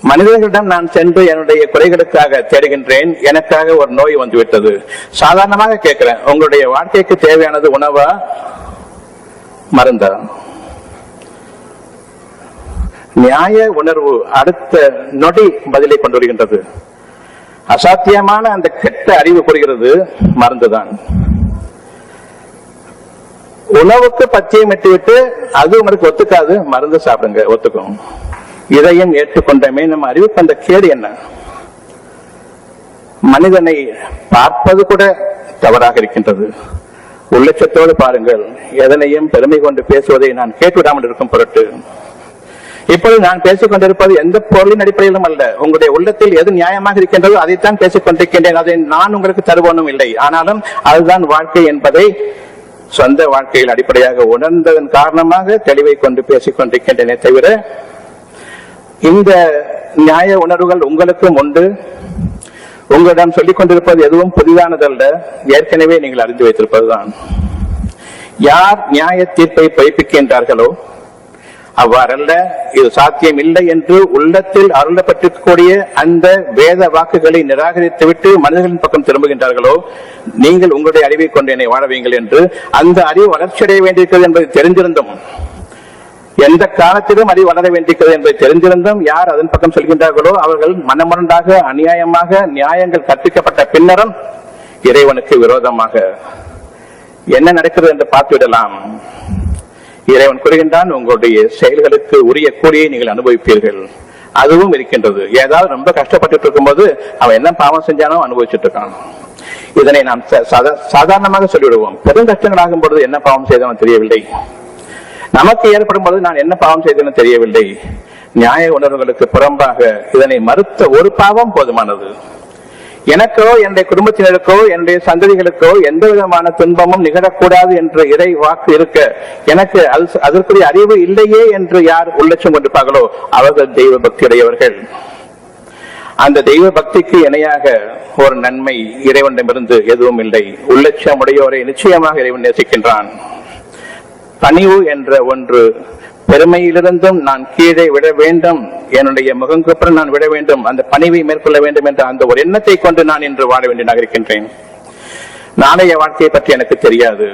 மனிதர்களிடம் நான் சென்று என்னுடைய குறைகளுக்காக தேடுகின்றேன். எனக்காக ஒரு நோய் வந்துவிட்டது. சாதாரணமாக கேட்கிறேன். உங்களுடைய வாழ்க்கைக்கு தேவையானது உணவா? மருந்தா? நியாய உணர்வு அடுத்த நொடி பதிலை கொண்டு வருகின்றது. அசாத்தியமான அந்த கெட்ட அறிவு கூறுகிறது மருந்துதான். உணவுக்கு பச்சையம் விட்டு அது உங்களுக்கு ஒத்துக்காது. மருந்து சாப்பிடுங்க ஒத்துக்கும். இதையும் ஏற்றுக்கொண்டமே நம்ம அறிவுக்கு அந்த கேடு என்ன? மனிதனை பார்ப்பது கூட தவறாக இருக்கின்றது. உள்ளட்சத்தோடு பாருங்கள் எதனையும் பெருமை கொண்டு பேசுவதை நான் கேட்டுவிடாமல் இருக்கும் பொருட்டு. இப்பொழுது நான் பேசிக் கொண்டிருப்பது எந்த பொருளின் அடிப்படையிலும் அல்ல. உங்களுடைய உள்ளத்தில் எது நியாயமாக இருக்கின்றதோ அதைத்தான் பேசிக் கொண்டிருக்கின்றேன் அதை நான் உங்களுக்கு தருவோனும் இல்லை. ஆனாலும் அதுதான் வாழ்க்கை என்பதை சொந்த வாழ்க்கையில் அடிப்படையாக உணர்ந்ததன் காரணமாக தெளிவை கொண்டு பேசிக் கொண்டிருக்கின்றனே தவிர இந்த நியாய உணர்வுகள் உங்களுக்கும் உண்டு. உங்களிடம் சொல்லிக் கொண்டிருப்பது எதுவும் புதிதானதல்ல. ஏற்கனவே நீங்கள் அறிந்து வைத்திருப்பதுதான். யார் நியாய தீர்ப்பை பொய்ப்பிக்கின்றார்களோ அவ்வாறல்ல இது சாத்தியம் இல்லை என்று உள்ளத்தில் அருளப்பட்டிருக்கக்கூடிய அந்த வேத வாக்குகளை நிராகரித்துவிட்டு மனிதர்களின் பக்கம் திரும்புகின்றார்களோ நீங்கள் உங்களுடைய அறிவை கொண்டு என்னை வாழ என்று அந்த அறிவு வளர்ச்சியடைய வேண்டியிருக்கிறது என்பதை தெரிந்திருந்தும் எந்த காலத்திலும் அறிவு வளர வேண்டியிருக்கிறது என்பதை தெரிந்திருந்தும் யார் அதன் பக்கம் செல்கின்றார்களோ அவர்கள் மனமுரண்டாக அநியாயமாக நியாயங்கள் கற்பிக்கப்பட்ட பின்னரும் இறைவனுக்கு விரோதமாக என்ன நடக்கிறது என்று பார்த்துவிடலாம். இறைவன் கூறுகின்றான் உங்களுடைய செயல்களுக்கு உரிய கூலியை நீங்கள் அனுபவிப்பீர்கள். அதுவும் இருக்கின்றது. ஏதாவது ரொம்ப கஷ்டப்பட்டு இருக்கும்போது அவன் என்ன பாவம் செஞ்சானோ அனுபவிச்சுட்டு இருக்கான். இதனை நாம் சாதாரணமாக சொல்லிவிடுவோம். பெரும் கஷ்டங்கள் ஆகும் பொழுது என்ன பாவம் செய்தவன் தெரியவில்லை. நமக்கு ஏற்படும் போது நான் என்ன பாவம் செய்தேன்னு தெரியவில்லை. நியாய உணர்வுகளுக்கு புறம்பாக இதனை மறுத்த ஒரு பாவம் போதுமானது. எனக்கோ என்னுடைய குடும்பத்தினருக்கோ என்னுடைய சந்ததிகளுக்கோ எந்த விதமான துன்பமும் நிகழக்கூடாது என்ற இறை வாக்கு இருக்க எனக்கு அதற்குரிய அறிவு இல்லையே என்று யார் உள்ளட்சம் கொண்டிருப்பார்களோ அவர்கள் தெய்வ பக்தியுடையவர்கள் அந்த தெய்வ பக்திக்கு இணையாக ஒரு நன்மை இறைவனிடமிருந்து எதுவும் இல்லை. உள்ளட்சம் உடையோரை நிச்சயமாக இறைவன் நேசிக்கின்றான். பணிவு என்ற ஒன்று. பெருமையிலிருந்தும் நான் கீழே விட வேண்டும். என்னுடைய முகங்கப்புறம் நான் விட வேண்டும். அந்த பணிவை மேற்கொள்ள வேண்டும் என்ற அந்த ஒரு எண்ணத்தை கொண்டு நான் இன்று வாழ வேண்டியதாக இருக்கின்றேன். நாளைய வாழ்க்கையை பற்றி எனக்கு தெரியாது.